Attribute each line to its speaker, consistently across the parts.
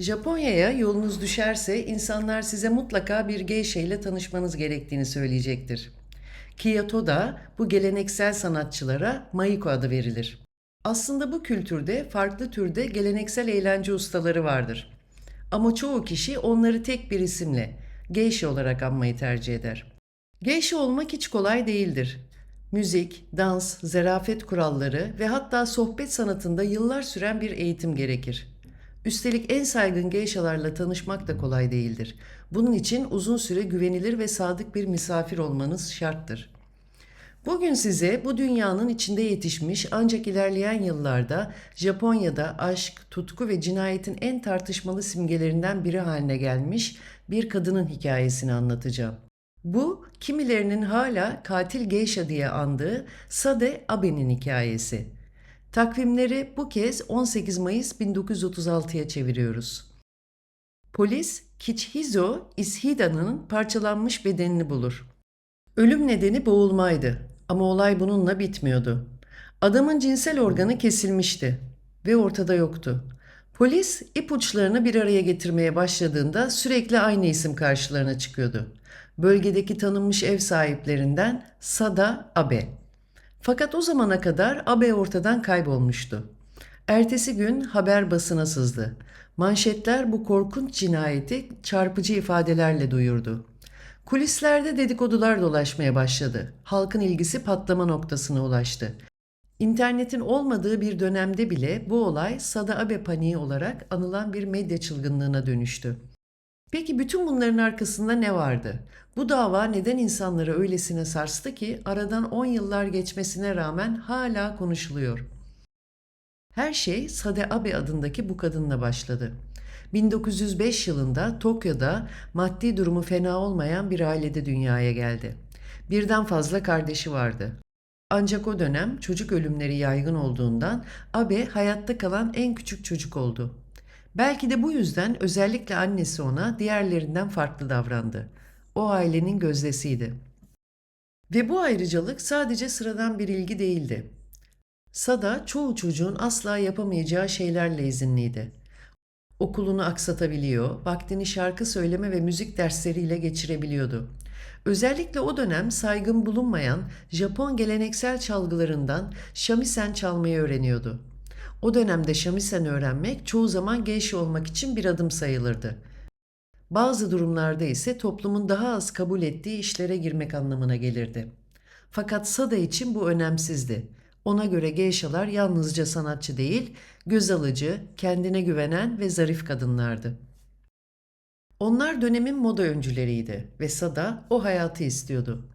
Speaker 1: Japonya'ya yolunuz düşerse insanlar size mutlaka bir geisha ile tanışmanız gerektiğini söyleyecektir. Kyoto'da bu geleneksel sanatçılara Maiko adı verilir. Aslında bu kültürde farklı türde geleneksel eğlence ustaları vardır. Ama çoğu kişi onları tek bir isimle, geisha olarak anmayı tercih eder. Geisha olmak hiç kolay değildir. Müzik, dans, zarafet kuralları ve hatta sohbet sanatında yıllar süren bir eğitim gerekir. Üstelik en saygın geishalarla tanışmak da kolay değildir. Bunun için uzun süre güvenilir ve sadık bir misafir olmanız şarttır. Bugün size bu dünyanın içinde yetişmiş ancak ilerleyen yıllarda Japonya'da aşk, tutku ve cinayetin en tartışmalı simgelerinden biri haline gelmiş bir kadının hikayesini anlatacağım. Bu kimilerinin hala katil geisha diye andığı Sade Abe'nin hikayesi. Takvimleri bu kez 18 Mayıs 1936'ya çeviriyoruz. Polis Kichihizo Ishida'nın parçalanmış bedenini bulur. Ölüm nedeni boğulmaydı ama olay bununla bitmiyordu. Adamın cinsel organı kesilmişti ve ortada yoktu. Polis ipuçlarını bir araya getirmeye başladığında sürekli aynı isim karşılarına çıkıyordu. Bölgedeki tanınmış ev sahiplerinden Sada Abe. Fakat o zamana kadar Abe ortadan kaybolmuştu. Ertesi gün haber basına sızdı. Manşetler bu korkunç cinayeti çarpıcı ifadelerle duyurdu. Kulislerde dedikodular dolaşmaya başladı. Halkın ilgisi patlama noktasına ulaştı. İnternetin olmadığı bir dönemde bile bu olay Sada Abe paniği olarak anılan bir medya çılgınlığına dönüştü. Peki bütün bunların arkasında ne vardı? Bu dava neden insanları öylesine sarstı ki aradan 10 yıllar geçmesine rağmen hala konuşuluyor? Her şey Sade Abe adındaki bu kadınla başladı. 1905 yılında Tokyo'da maddi durumu fena olmayan bir ailede dünyaya geldi. Birden fazla kardeşi vardı. Ancak o dönem çocuk ölümleri yaygın olduğundan Abe hayatta kalan en küçük çocuk oldu. Belki de bu yüzden özellikle annesi ona diğerlerinden farklı davrandı. O ailenin gözdesiydi. Ve bu ayrıcalık sadece sıradan bir ilgi değildi. Sada çoğu çocuğun asla yapamayacağı şeylerle izinliydi. Okulunu aksatabiliyor, vaktini şarkı söyleme ve müzik dersleriyle geçirebiliyordu. Özellikle o dönem saygın bulunmayan Japon geleneksel çalgılarından shamisen çalmayı öğreniyordu. O dönemde shamisen öğrenmek çoğu zaman geisha olmak için bir adım sayılırdı. Bazı durumlarda ise toplumun daha az kabul ettiği işlere girmek anlamına gelirdi. Fakat Sada için bu önemsizdi. Ona göre geishalar yalnızca sanatçı değil, göz alıcı, kendine güvenen ve zarif kadınlardı. Onlar dönemin moda öncüleriydi ve Sada o hayatı istiyordu.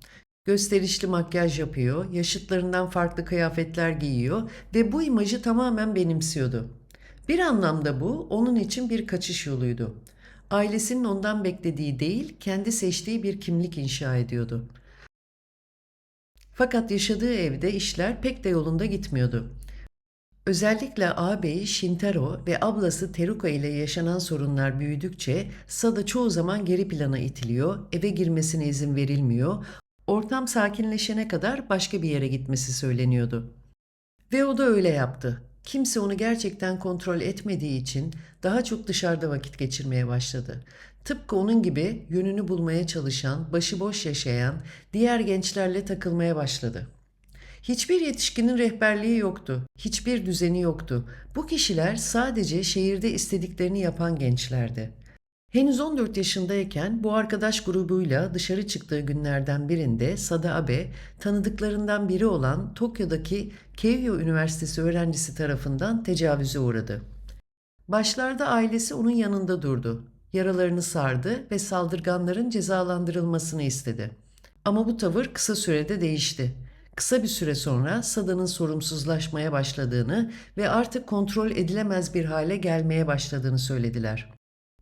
Speaker 1: Gösterişli makyaj yapıyor, yaşıtlarından farklı kıyafetler giyiyor ve bu imajı tamamen benimsiyordu. Bir anlamda bu onun için bir kaçış yoluydu. Ailesinin ondan beklediği değil, kendi seçtiği bir kimlik inşa ediyordu. Fakat yaşadığı evde işler pek de yolunda gitmiyordu. Özellikle ağabeyi Shintaro ve ablası Teruka ile yaşanan sorunlar büyüdükçe Sada çoğu zaman geri plana itiliyor, eve girmesine izin verilmiyor, ortam sakinleşene kadar başka bir yere gitmesi söyleniyordu. Ve o da öyle yaptı. Kimse onu gerçekten kontrol etmediği için daha çok dışarıda vakit geçirmeye başladı. Tıpkı onun gibi yönünü bulmaya çalışan, başıboş yaşayan diğer gençlerle takılmaya başladı. Hiçbir yetişkinin rehberliği yoktu. Hiçbir düzeni yoktu. Bu kişiler sadece şehirde istediklerini yapan gençlerdi. Henüz 14 yaşındayken bu arkadaş grubuyla dışarı çıktığı günlerden birinde Sada Abe tanıdıklarından biri olan Tokyo'daki Keio Üniversitesi öğrencisi tarafından tecavüze uğradı. Başlarda ailesi onun yanında durdu. Yaralarını sardı ve saldırganların cezalandırılmasını istedi. Ama bu tavır kısa sürede değişti. Kısa bir süre sonra Sada'nın sorumsuzlaşmaya başladığını ve artık kontrol edilemez bir hale gelmeye başladığını söylediler.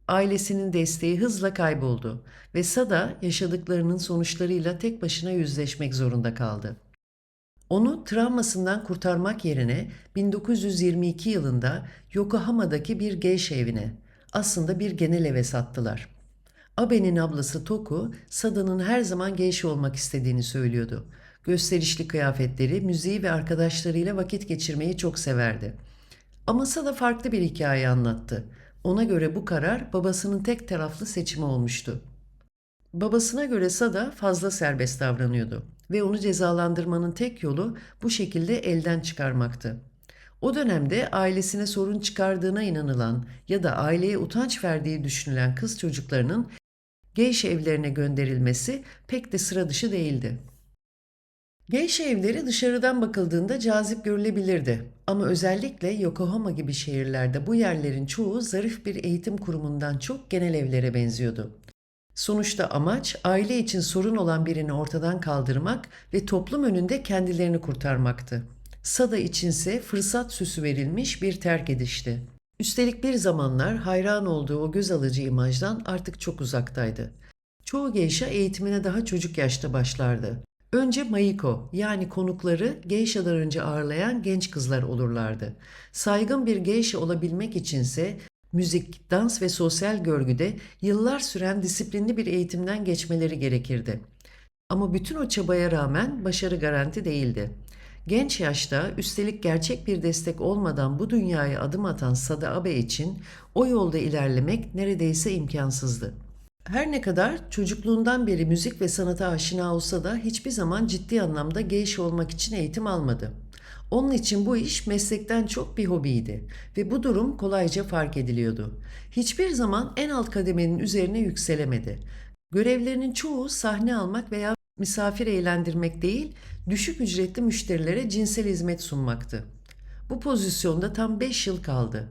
Speaker 1: Ailesinin desteği hızla kayboldu ve Sada yaşadıklarının sonuçlarıyla tek başına yüzleşmek zorunda kaldı. Onu travmasından kurtarmak yerine 1922 yılında Yokohama'daki bir geisha evine, aslında bir genel eve sattılar. Abe'nin ablası Toku, Sada'nın her zaman geisha olmak istediğini söylüyordu. Gösterişli kıyafetleri, müziği ve arkadaşlarıyla vakit geçirmeyi çok severdi. Ama Sada farklı bir hikaye anlattı. Ona göre bu karar babasının tek taraflı seçimi olmuştu. Babasına göre Sada fazla serbest davranıyordu ve onu cezalandırmanın tek yolu bu şekilde elden çıkarmaktı. O dönemde ailesine sorun çıkardığına inanılan ya da aileye utanç verdiği düşünülen kız çocuklarının geyş evlerine gönderilmesi pek de sıra dışı değildi. Geyş evleri dışarıdan bakıldığında cazip görülebilirdi ama özellikle Yokohama gibi şehirlerde bu yerlerin çoğu zarif bir eğitim kurumundan çok genel evlere benziyordu. Sonuçta amaç aile için sorun olan birini ortadan kaldırmak ve toplum önünde kendilerini kurtarmaktı. Sada içinse fırsat süsü verilmiş bir terk edişti. Üstelik bir zamanlar hayran olduğu o göz alıcı imajdan artık çok uzaktaydı. Çoğu geisha eğitimine daha çocuk yaşta başlardı. Önce Maiko yani konukları geishadan önce ağırlayan genç kızlar olurlardı. Saygın bir geisha olabilmek içinse müzik, dans ve sosyal görgüde yıllar süren disiplinli bir eğitimden geçmeleri gerekirdi. Ama bütün o çabaya rağmen başarı garanti değildi. Genç yaşta üstelik gerçek bir destek olmadan bu dünyaya adım atan Sada Abe için o yolda ilerlemek neredeyse imkansızdı. Her ne kadar çocukluğundan beri müzik ve sanata aşina olsa da hiçbir zaman ciddi anlamda geyş olmak için eğitim almadı. Onun için bu iş meslekten çok bir hobiydi ve bu durum kolayca fark ediliyordu. Hiçbir zaman en alt kademenin üzerine yükselemedi. Görevlerinin çoğu sahne almak veya misafir eğlendirmek değil, düşük ücretli müşterilere cinsel hizmet sunmaktı. Bu pozisyonda tam 5 yıl kaldı.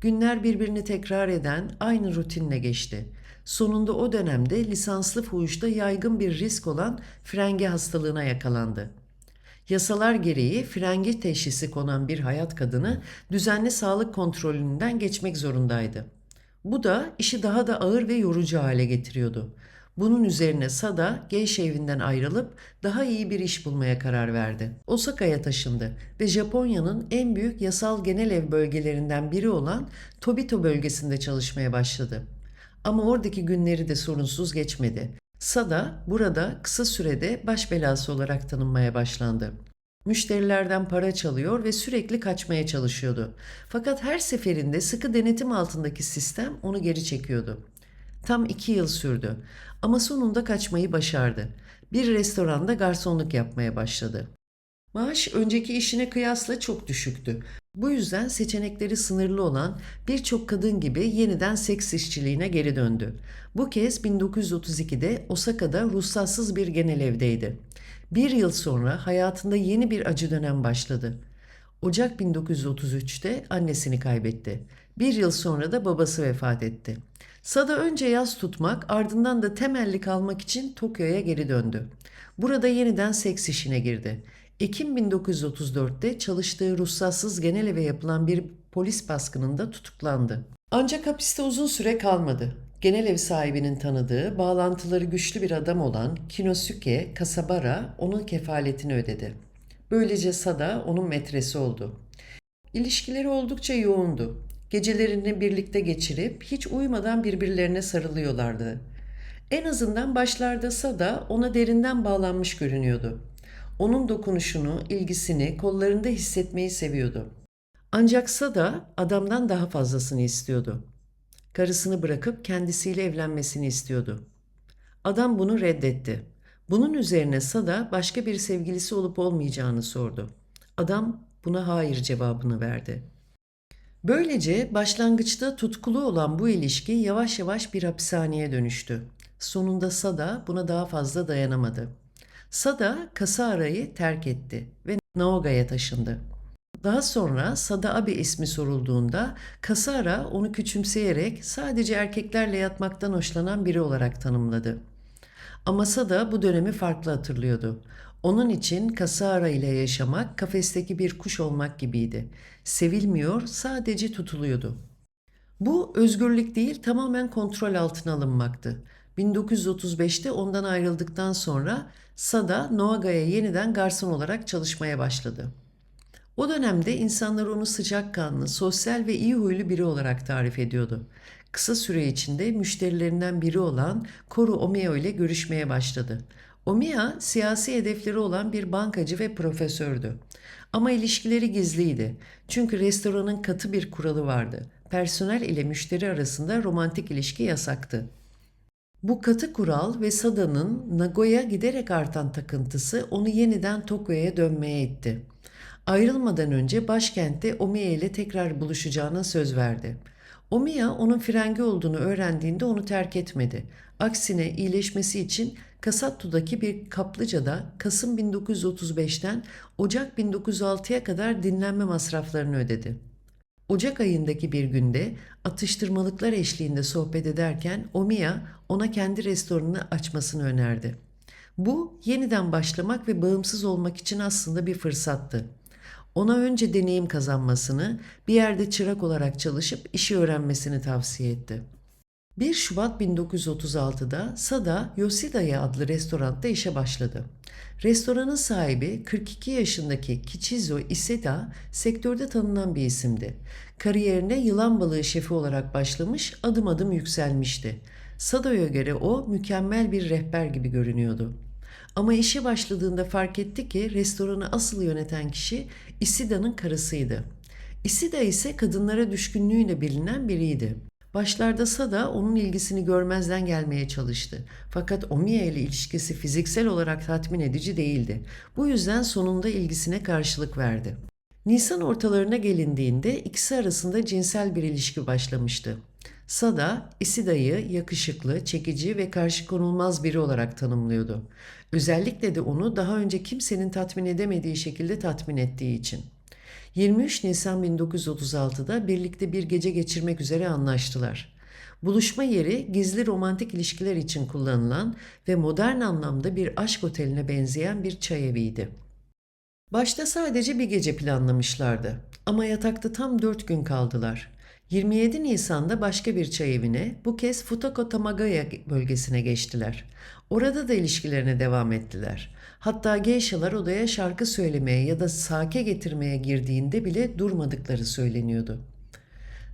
Speaker 1: Günler birbirini tekrar eden aynı rutinle geçti. Sonunda o dönemde lisanslı fuhuşta yaygın bir risk olan frenge hastalığına yakalandı. Yasalar gereği frengi teşhisi konan bir hayat kadını düzenli sağlık kontrolünden geçmek zorundaydı. Bu da işi daha da ağır ve yorucu hale getiriyordu. Bunun üzerine Sada Geisha evinden ayrılıp daha iyi bir iş bulmaya karar verdi. Osaka'ya taşındı ve Japonya'nın en büyük yasal genel ev bölgelerinden biri olan Tobito bölgesinde çalışmaya başladı. Ama oradaki günleri de sorunsuz geçmedi. Sada burada kısa sürede baş belası olarak tanınmaya başlandı. Müşterilerden para çalıyor ve sürekli kaçmaya çalışıyordu. Fakat her seferinde sıkı denetim altındaki sistem onu geri çekiyordu. Tam iki yıl sürdü ama sonunda kaçmayı başardı. Bir restoranda garsonluk yapmaya başladı. Maaş önceki işine kıyasla çok düşüktü. Bu yüzden seçenekleri sınırlı olan birçok kadın gibi yeniden seks işçiliğine geri döndü. Bu kez 1932'de Osaka'da ruhsatsız bir genel evdeydi. Bir yıl sonra hayatında yeni bir acı dönem başladı. Ocak 1933'te annesini kaybetti. Bir yıl sonra da babası vefat etti. Sada önce yaz tutmak ardından da temelli kalmak için Tokyo'ya geri döndü. Burada yeniden seks işine girdi. Ekim 1934'te çalıştığı ruhsatsız genel eve yapılan bir polis baskınında tutuklandı. Ancak hapiste uzun süre kalmadı. Genel ev sahibinin tanıdığı, bağlantıları güçlü bir adam olan Kinosuke Kasabara onun kefaletini ödedi. Böylece Sada onun metresi oldu. İlişkileri oldukça yoğundu. Gecelerini birlikte geçirip hiç uyumadan birbirlerine sarılıyorlardı. En azından başlarda Sada ona derinden bağlanmış görünüyordu. Onun dokunuşunu, ilgisini kollarında hissetmeyi seviyordu. Ancak Sada adamdan daha fazlasını istiyordu. Karısını bırakıp kendisiyle evlenmesini istiyordu. Adam bunu reddetti. Bunun üzerine Sada başka bir sevgilisi olup olmayacağını sordu. Adam buna hayır cevabını verdi. Böylece başlangıçta tutkulu olan bu ilişki yavaş yavaş bir hapishaneye dönüştü. Sonunda Sada buna daha fazla dayanamadı. Sada Kasara'yı terk etti ve Naoga'ya taşındı. Daha sonra Sada Abi ismi sorulduğunda Kasara onu küçümseyerek sadece erkeklerle yatmaktan hoşlanan biri olarak tanımladı. Ama Sada bu dönemi farklı hatırlıyordu. Onun için Kasara ile yaşamak kafesteki bir kuş olmak gibiydi. Sevilmiyor, sadece tutuluyordu. Bu özgürlük değil, tamamen kontrol altına alınmaktı. 1935'te ondan ayrıldıktan sonra Sada Noaga'ya yeniden garson olarak çalışmaya başladı. O dönemde insanlar onu sıcakkanlı, sosyal ve iyi huylu biri olarak tarif ediyordu. Kısa süre içinde müşterilerinden biri olan Koru Omeo ile görüşmeye başladı. Omiya siyasi hedefleri olan bir bankacı ve profesördü. Ama ilişkileri gizliydi. Çünkü restoranın katı bir kuralı vardı. personel ile müşteri arasında romantik ilişki yasaktı. Bu katı kural ve Sada'nın Nagoya giderek artan takıntısı onu yeniden Tokyo'ya dönmeye itti. Ayrılmadan önce başkentte Omiya ile tekrar buluşacağına söz verdi. Omiya onun frengi olduğunu öğrendiğinde onu terk etmedi. Aksine iyileşmesi için Kasattu'daki bir kaplıcada Kasım 1935'ten Ocak 1906'ya kadar dinlenme masraflarını ödedi. Ocak ayındaki bir günde atıştırmalıklar eşliğinde sohbet ederken Omiya ona kendi restoranını açmasını önerdi. Bu yeniden başlamak ve bağımsız olmak için aslında bir fırsattı. Ona önce deneyim kazanmasını, bir yerde çırak olarak çalışıp işi öğrenmesini tavsiye etti. 1 Şubat 1936'da Sada Yoshidaya adlı restoranda işe başladı. Restoranın sahibi 42 yaşındaki Kichizo Iseda sektörde tanınan bir isimdi. Kariyerine yılan balığı şefi olarak başlamış, adım adım yükselmişti. Sada'ya göre o mükemmel bir rehber gibi görünüyordu. Ama işe başladığında fark etti ki restoranı asıl yöneten kişi Isida'nın karısıydı. Isida ise kadınlara düşkünlüğüyle bilinen biriydi. Başlarda Sada onun ilgisini görmezden gelmeye çalıştı. Fakat Omiya ile ilişkisi fiziksel olarak tatmin edici değildi. Bu yüzden sonunda ilgisine karşılık verdi. Nisan ortalarına gelindiğinde ikisi arasında cinsel bir ilişki başlamıştı. Sada, Isida'yı yakışıklı, çekici ve karşı konulmaz biri olarak tanımlıyordu. Özellikle de onu daha önce kimsenin tatmin edemediği şekilde tatmin ettiği için. 23 Nisan 1936'da birlikte bir gece geçirmek üzere anlaştılar. Buluşma yeri gizli romantik ilişkiler için kullanılan ve modern anlamda bir aşk oteline benzeyen bir çay eviydi. Başta sadece bir gece planlamışlardı ama yatakta tam 4 gün kaldılar. 27 Nisan'da başka bir çay evine, bu kez Futako Tamagaya bölgesine geçtiler. Orada da ilişkilerine devam ettiler. Hatta geishalar odaya şarkı söylemeye ya da sake getirmeye girdiğinde bile durmadıkları söyleniyordu.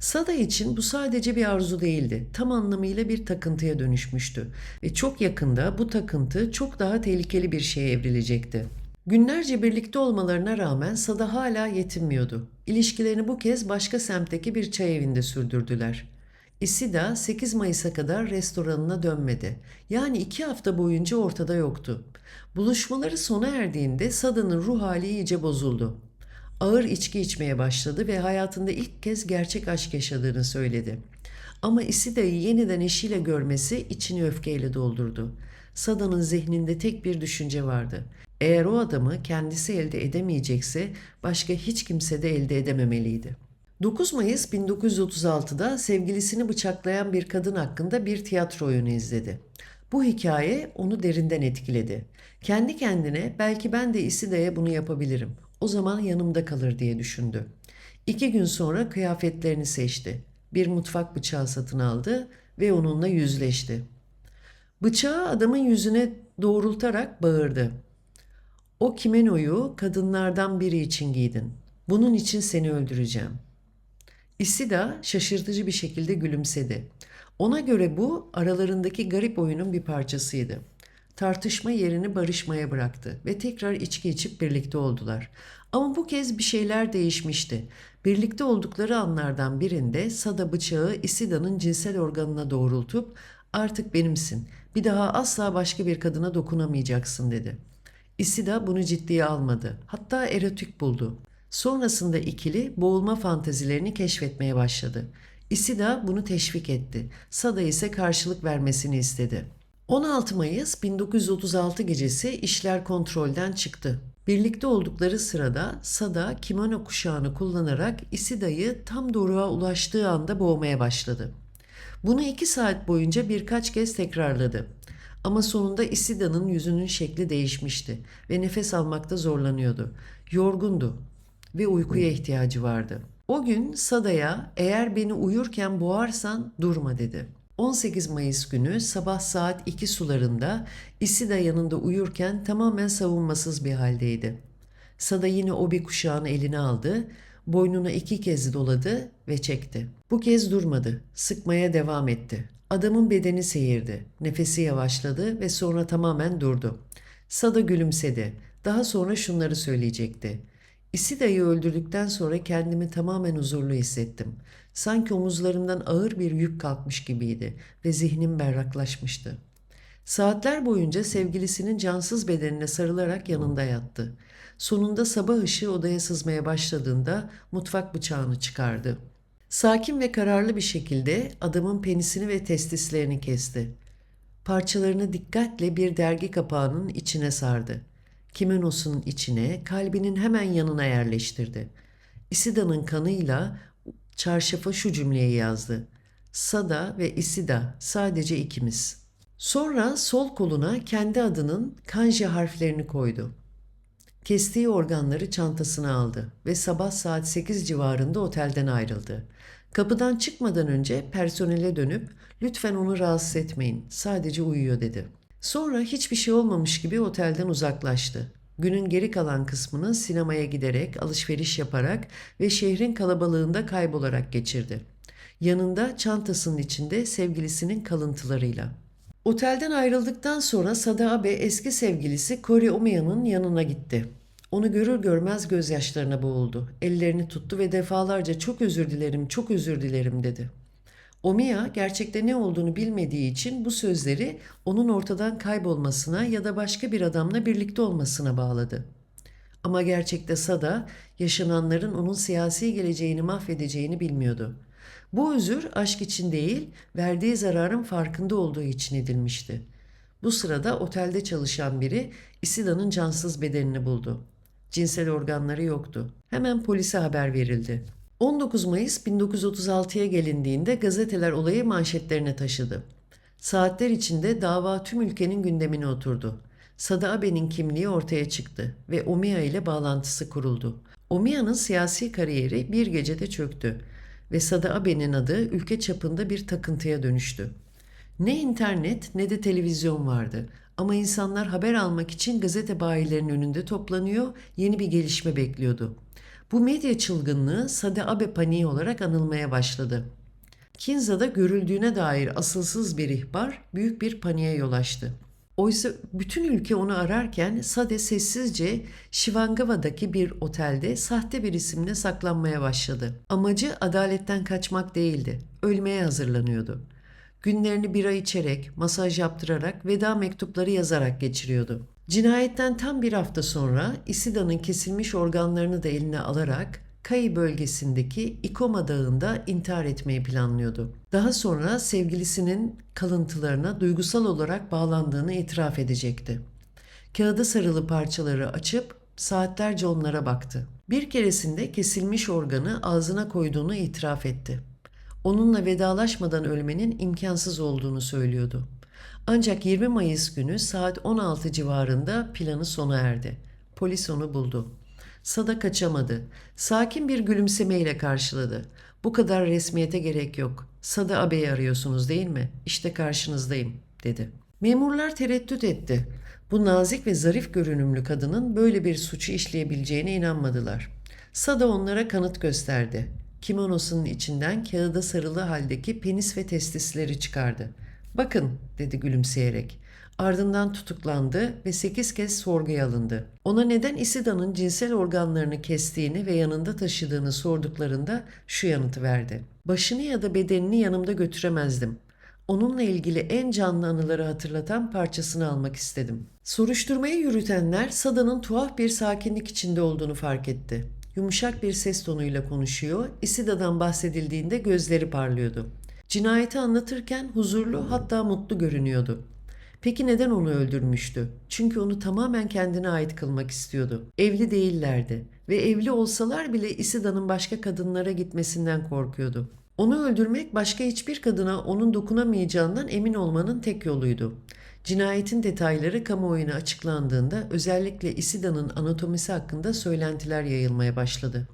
Speaker 1: Sada için bu sadece bir arzu değildi. Tam anlamıyla bir takıntıya dönüşmüştü ve çok yakında bu takıntı çok daha tehlikeli bir şeye evrilecekti. Günlerce birlikte olmalarına rağmen Sada hala yetinmiyordu. İlişkilerini bu kez başka semtteki bir çay evinde sürdürdüler. Isida 8 Mayıs'a kadar restoranına dönmedi. Yani iki hafta boyunca ortada yoktu. Buluşmaları sona erdiğinde Sada'nın ruh hali iyice bozuldu. Ağır içki içmeye başladı ve hayatında ilk kez gerçek aşk yaşadığını söyledi. Ama Isida'yı yeniden eşiyle görmesi içini öfkeyle doldurdu. Sada'nın zihninde tek bir düşünce vardı. Eğer o adamı kendisi elde edemeyecekse başka hiç kimse de elde edememeliydi. 9 Mayıs 1936'da sevgilisini bıçaklayan bir kadın hakkında bir tiyatro oyunu izledi. Bu hikaye onu derinden etkiledi. Kendi kendine belki ben de Isida'ya bunu yapabilirim. O zaman yanımda kalır diye düşündü. İki gün sonra kıyafetlerini seçti. Bir mutfak bıçağı satın aldı ve onunla yüzleşti. Bıçağı adamın yüzüne doğrultarak bağırdı. O kimenoyu kadınlardan biri için giydin. Bunun için seni öldüreceğim. Isida şaşırtıcı bir şekilde gülümsedi. Ona göre bu aralarındaki garip oyunun bir parçasıydı. Tartışma yerini barışmaya bıraktı ve tekrar içki içip birlikte oldular. Ama bu kez bir şeyler değişmişti. Birlikte oldukları anlardan birinde Sada bıçağı Isida'nın cinsel organına doğrultup artık benimsin. Bir daha asla başka bir kadına dokunamayacaksın dedi. Isida bunu ciddiye almadı. Hatta erotik buldu. Sonrasında ikili boğulma fantezilerini keşfetmeye başladı. Isida bunu teşvik etti. Sada ise karşılık vermesini istedi. 16 Mayıs 1936 gecesi işler kontrolden çıktı. Birlikte oldukları sırada Sada kimono kuşağını kullanarak Isida'yı tam doruğa ulaştığı anda boğmaya başladı. Bunu iki saat boyunca birkaç kez tekrarladı. Ama sonunda Isida'nın yüzünün şekli değişmişti ve nefes almakta zorlanıyordu. Yorgundu ve uykuya ihtiyacı vardı. O gün Sada'ya eğer beni uyurken boğarsan durma dedi. 18 Mayıs günü sabah saat 2 sularında Isida yanında uyurken tamamen savunmasız bir haldeydi. Sada yine o bir kuşağını eline aldı, boynuna iki kez doladı ve çekti. Bu kez durmadı, sıkmaya devam etti. Adamın bedeni seyirdi, nefesi yavaşladı ve sonra tamamen durdu. Sada gülümsedi. Daha sonra şunları söyleyecekti. Isida'yı öldürdükten sonra kendimi tamamen huzurlu hissettim. Sanki omuzlarımdan ağır bir yük kalkmış gibiydi ve zihnim berraklaşmıştı. Saatler boyunca sevgilisinin cansız bedenine sarılarak yanında yattı. Sonunda sabah ışığı odaya sızmaya başladığında mutfak bıçağını çıkardı. Sakin ve kararlı bir şekilde adamın penisini ve testislerini kesti. Parçalarını dikkatle bir dergi kapağının içine sardı. Kimenosunun içine, kalbinin hemen yanına yerleştirdi. Isida'nın kanıyla çarşafa şu cümleyi yazdı. Sada ve Isida sadece ikimiz. Sonra sol koluna kendi adının kanji harflerini koydu. Kestiği organları çantasına aldı ve sabah saat 8 civarında otelden ayrıldı. Kapıdan çıkmadan önce personele dönüp lütfen onu rahatsız etmeyin sadece uyuyor dedi. Sonra hiçbir şey olmamış gibi otelden uzaklaştı. Günün geri kalan kısmını sinemaya giderek, alışveriş yaparak ve şehrin kalabalığında kaybolarak geçirdi. Yanında çantasının içinde sevgilisinin kalıntılarıyla. Otelden ayrıldıktan sonra Sada Abe eski sevgilisi Kori Omiya'nın yanına gitti. Onu görür görmez gözyaşlarına boğuldu. Ellerini tuttu ve defalarca çok özür dilerim, çok özür dilerim dedi. Omiya gerçekte ne olduğunu bilmediği için bu sözleri onun ortadan kaybolmasına ya da başka bir adamla birlikte olmasına bağladı. Ama gerçekte Sada yaşananların onun siyasi geleceğini mahvedeceğini bilmiyordu. Bu özür aşk için değil, verdiği zararın farkında olduğu için edilmişti. Bu sırada otelde çalışan biri Isida'nın cansız bedenini buldu. Cinsel organları yoktu. Hemen polise haber verildi. 19 Mayıs 1936'ya gelindiğinde gazeteler olayı manşetlerine taşıdı. Saatler içinde dava tüm ülkenin gündemine oturdu. Sada Abe'nin kimliği ortaya çıktı ve Omiya ile bağlantısı kuruldu. Omiya'nın siyasi kariyeri bir gecede çöktü ve Sada Abe'nin adı ülke çapında bir takıntıya dönüştü. Ne internet ne de televizyon vardı ama insanlar haber almak için gazete bayilerinin önünde toplanıyor, yeni bir gelişme bekliyordu. Bu medya çılgınlığı Sade Abe paniği olarak anılmaya başladı. Kinza'da görüldüğüne dair asılsız bir ihbar büyük bir paniğe yol açtı. Oysa bütün ülke onu ararken Sade sessizce Shivangava'daki bir otelde sahte bir isimle saklanmaya başladı. Amacı adaletten kaçmak değildi, ölmeye hazırlanıyordu. Günlerini bira içerek, masaj yaptırarak, veda mektupları yazarak geçiriyordu. Cinayetten tam bir hafta sonra Isida'nın kesilmiş organlarını da eline alarak Kai bölgesindeki Ikoma Dağı'nda intihar etmeyi planlıyordu. Daha sonra sevgilisinin kalıntılarına duygusal olarak bağlandığını itiraf edecekti. Kağıda sarılı parçaları açıp saatlerce onlara baktı. Bir keresinde kesilmiş organı ağzına koyduğunu itiraf etti. Onunla vedalaşmadan ölmenin imkansız olduğunu söylüyordu. Ancak 20 Mayıs günü saat 16 civarında planı sona erdi. Polis onu buldu. Sada kaçamadı. Sakin bir gülümsemeyle karşıladı. Bu kadar resmiyete gerek yok. Sada abeyi arıyorsunuz değil mi? İşte karşınızdayım, dedi. Memurlar tereddüt etti. Bu nazik ve zarif görünümlü kadının böyle bir suçu işleyebileceğine inanmadılar. Sada onlara kanıt gösterdi. Kimonosunun içinden kağıda sarılı haldeki penis ve testisleri çıkardı. Bakın dedi gülümseyerek. Ardından tutuklandı ve sekiz kez sorguya alındı. Ona neden Isida'nın cinsel organlarını kestiğini ve yanında taşıdığını sorduklarında şu yanıtı verdi. Başını ya da bedenini yanımda götüremezdim. Onunla ilgili en canlı anıları hatırlatan parçasını almak istedim. Soruşturmayı yürütenler Sada'nın tuhaf bir sakinlik içinde olduğunu fark etti. Yumuşak bir ses tonuyla konuşuyor, Isida'dan bahsedildiğinde gözleri parlıyordu. Cinayeti anlatırken huzurlu hatta mutlu görünüyordu. Peki neden onu öldürmüştü? Çünkü onu tamamen kendine ait kılmak istiyordu. Evli değillerdi ve evli olsalar bile Isida'nın başka kadınlara gitmesinden korkuyordu. Onu öldürmek başka hiçbir kadına onun dokunamayacağından emin olmanın tek yoluydu. Cinayetin detayları kamuoyuna açıklandığında özellikle Isida'nın anatomisi hakkında söylentiler yayılmaya başladı.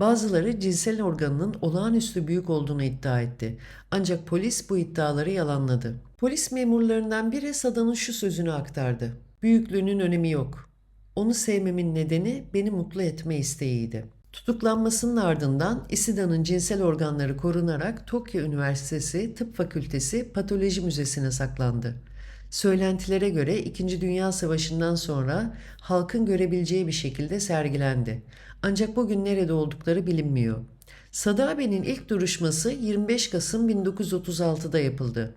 Speaker 1: Bazıları cinsel organının olağanüstü büyük olduğunu iddia etti. Ancak polis bu iddiaları yalanladı. Polis memurlarından biri Sada'nın şu sözünü aktardı. Büyüklüğünün önemi yok. Onu sevmemin nedeni beni mutlu etme isteğiydi. Tutuklanmasının ardından Isida'nın cinsel organları korunarak Tokyo Üniversitesi Tıp Fakültesi Patoloji Müzesi'ne saklandı. Söylentilere göre 2. Dünya Savaşı'ndan sonra halkın görebileceği bir şekilde sergilendi. Ancak bugün nerede oldukları bilinmiyor. Sadabe'nin ilk duruşması 25 Kasım 1936'da yapıldı.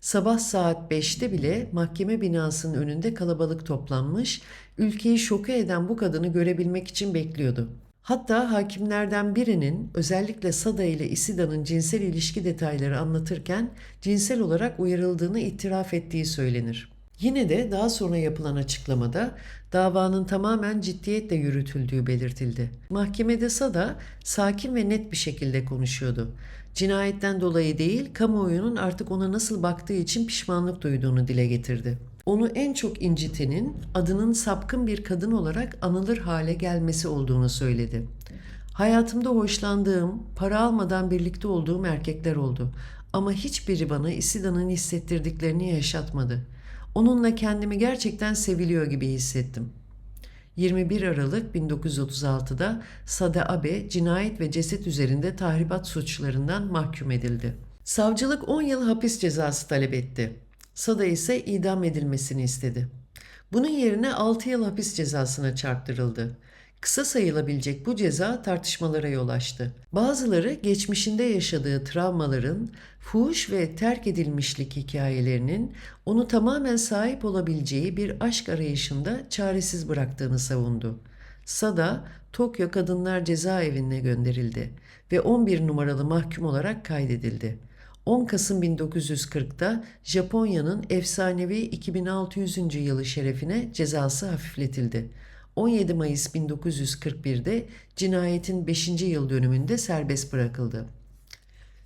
Speaker 1: Sabah saat 5'te bile mahkeme binasının önünde kalabalık toplanmış, ülkeyi şoke eden bu kadını görebilmek için bekliyordu. Hatta hakimlerden birinin özellikle Sada ile Isida'nın cinsel ilişki detayları anlatırken cinsel olarak uyarıldığını itiraf ettiği söylenir. Yine de daha sonra yapılan açıklamada davanın tamamen ciddiyetle yürütüldüğü belirtildi. Mahkemede Sada sakin ve net bir şekilde konuşuyordu. Cinayetten dolayı değil, kamuoyunun artık ona nasıl baktığı için pişmanlık duyduğunu dile getirdi. Onu en çok incitenin adının sapkın bir kadın olarak anılır hale gelmesi olduğunu söyledi. Hayatımda hoşlandığım, para almadan birlikte olduğum erkekler oldu. Ama hiçbiri bana Isida'nın hissettirdiklerini yaşatmadı. Onunla kendimi gerçekten seviliyor gibi hissettim. 21 Aralık 1936'da Sade Abe cinayet ve ceset üzerinde tahribat suçlarından mahkum edildi. Savcılık 10 yıl hapis cezası talep etti. Sada ise idam edilmesini istedi. Bunun yerine 6 yıl hapis cezasına çarptırıldı. Kısa sayılabilecek bu ceza tartışmalara yol açtı. Bazıları geçmişinde yaşadığı travmaların, fuhuş ve terk edilmişlik hikayelerinin onu tamamen sahip olabileceği bir aşk arayışında çaresiz bıraktığını savundu. Sada, Tokyo Kadınlar Cezaevine gönderildi ve 11 numaralı mahkum olarak kaydedildi. 10 Kasım 1940'da Japonya'nın efsanevi 2600. yılı şerefine cezası hafifletildi. 17 Mayıs 1941'de cinayetin 5. yıl dönümünde serbest bırakıldı.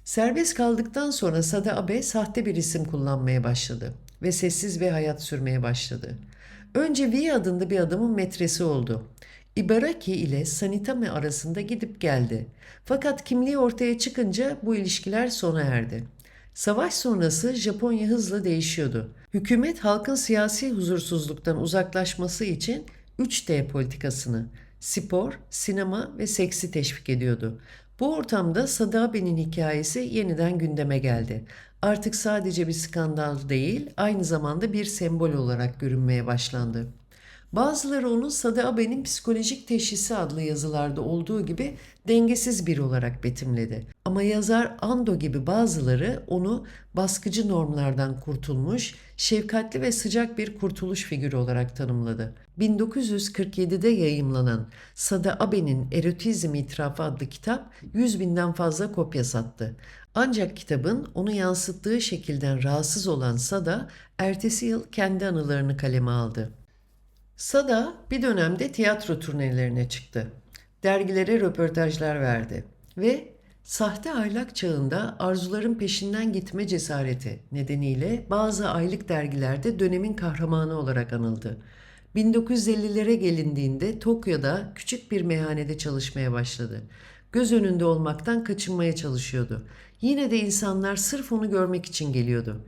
Speaker 1: Serbest kaldıktan sonra Sada Abe sahte bir isim kullanmaya başladı ve sessiz bir hayat sürmeye başladı. Önce V adında bir adamın metresi oldu. Ibaraki ile Sanitame arasında gidip geldi. Fakat kimliği ortaya çıkınca bu ilişkiler sona erdi. Savaş sonrası Japonya hızla değişiyordu. Hükümet halkın siyasi huzursuzluktan uzaklaşması için 3D politikasını spor, sinema ve seksi teşvik ediyordu. Bu ortamda Sadabe'nin hikayesi yeniden gündeme geldi. Artık sadece bir skandal değil, aynı zamanda bir sembol olarak görünmeye başlandı. Bazıları onu Sade Abe'nin psikolojik teşhisi adlı yazılarda olduğu gibi dengesiz biri olarak betimledi. Ama yazar Ando gibi bazıları onu baskıcı normlardan kurtulmuş, şefkatli ve sıcak bir kurtuluş figürü olarak tanımladı. 1947'de yayımlanan Sade Abe'nin Erotizm İtirafı adlı kitap 100 binden fazla kopya sattı. Ancak kitabın onu yansıttığı şekilden rahatsız olan Sada ertesi yıl kendi anılarını kaleme aldı. Sada bir dönemde tiyatro turnelerine çıktı. Dergilere röportajlar verdi ve sahte aylak çağında arzuların peşinden gitme cesareti nedeniyle bazı aylık dergilerde dönemin kahramanı olarak anıldı. 1950'lere gelindiğinde Tokyo'da küçük bir meyhanede çalışmaya başladı. Göz önünde olmaktan kaçınmaya çalışıyordu. Yine de insanlar sırf onu görmek için geliyordu.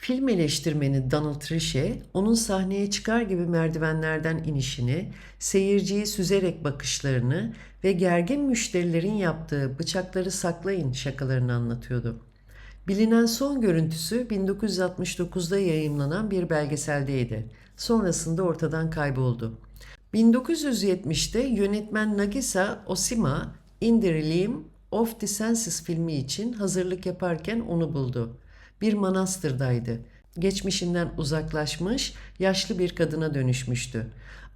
Speaker 1: Film eleştirmeni Donald Riche, onun sahneye çıkar gibi merdivenlerden inişini, seyirciyi süzerek bakışlarını ve gergin müşterilerin yaptığı bıçakları saklayın şakalarını anlatıyordu. Bilinen son görüntüsü 1969'da yayımlanan bir belgeseldeydi. Sonrasında ortadan kayboldu. 1970'te yönetmen Nagisa Oshima, In of the Senses filmi için hazırlık yaparken onu buldu bir manastırdaydı. Geçmişinden uzaklaşmış, yaşlı bir kadına dönüşmüştü.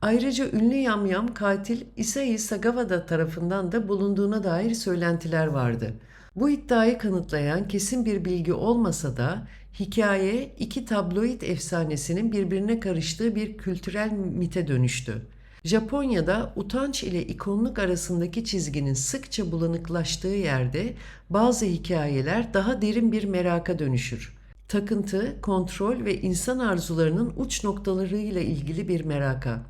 Speaker 1: Ayrıca ünlü yamyam katil Isai Sagavada tarafından da bulunduğuna dair söylentiler vardı. Bu iddiayı kanıtlayan kesin bir bilgi olmasa da hikaye iki tabloid efsanesinin birbirine karıştığı bir kültürel mite dönüştü. Japonya'da utanç ile ikonluk arasındaki çizginin sıkça bulanıklaştığı yerde bazı hikayeler daha derin bir meraka dönüşür. Takıntı, kontrol ve insan arzularının uç noktalarıyla ilgili bir meraka.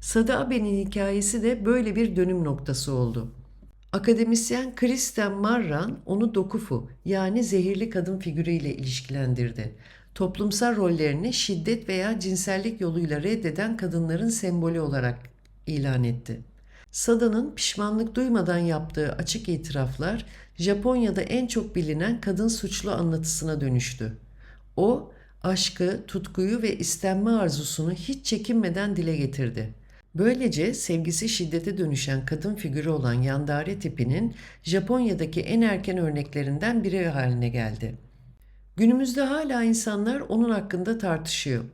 Speaker 1: Sada Abe'nin hikayesi de böyle bir dönüm noktası oldu. Akademisyen Kristen Marran onu Dokufu yani zehirli kadın figürüyle ilişkilendirdi. Toplumsal rollerini şiddet veya cinsellik yoluyla reddeden kadınların sembolü olarak ilan etti. Sada'nın pişmanlık duymadan yaptığı açık itiraflar Japonya'da en çok bilinen kadın suçlu anlatısına dönüştü. O, aşkı, tutkuyu ve istenme arzusunu hiç çekinmeden dile getirdi. Böylece sevgisi şiddete dönüşen kadın figürü olan Yandere tipinin Japonya'daki en erken örneklerinden biri haline geldi. Günümüzde hala insanlar onun hakkında tartışıyor.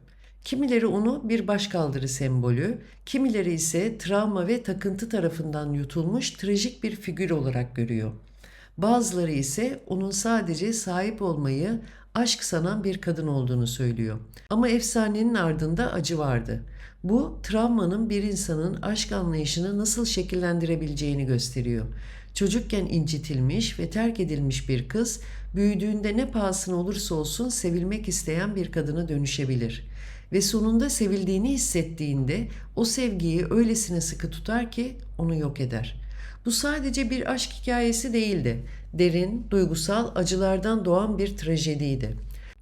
Speaker 1: Kimileri onu bir başkaldırı sembolü, kimileri ise travma ve takıntı tarafından yutulmuş trajik bir figür olarak görüyor. Bazıları ise onun sadece sahip olmayı aşk sanan bir kadın olduğunu söylüyor. Ama efsanenin ardında acı vardı. Bu travmanın bir insanın aşk anlayışını nasıl şekillendirebileceğini gösteriyor. Çocukken incitilmiş ve terk edilmiş bir kız büyüdüğünde ne pahasına olursa olsun sevilmek isteyen bir kadına dönüşebilir. Ve sonunda sevildiğini hissettiğinde o sevgiyi öylesine sıkı tutar ki onu yok eder. Bu sadece bir aşk hikayesi değildi. Derin, duygusal, acılardan doğan bir trajediydi.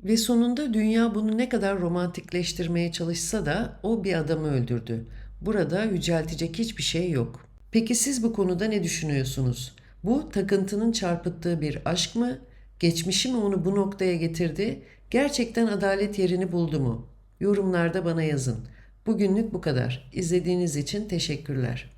Speaker 1: Ve sonunda dünya bunu ne kadar romantikleştirmeye çalışsa da o bir adamı öldürdü. Burada yüceltecek hiçbir şey yok. Peki siz bu konuda ne düşünüyorsunuz? Bu takıntının çarpıttığı bir aşk mı? Geçmişi mi onu bu noktaya getirdi? Gerçekten adalet yerini buldu mu? Yorumlarda bana yazın. Bugünlük bu kadar. İzlediğiniz için teşekkürler.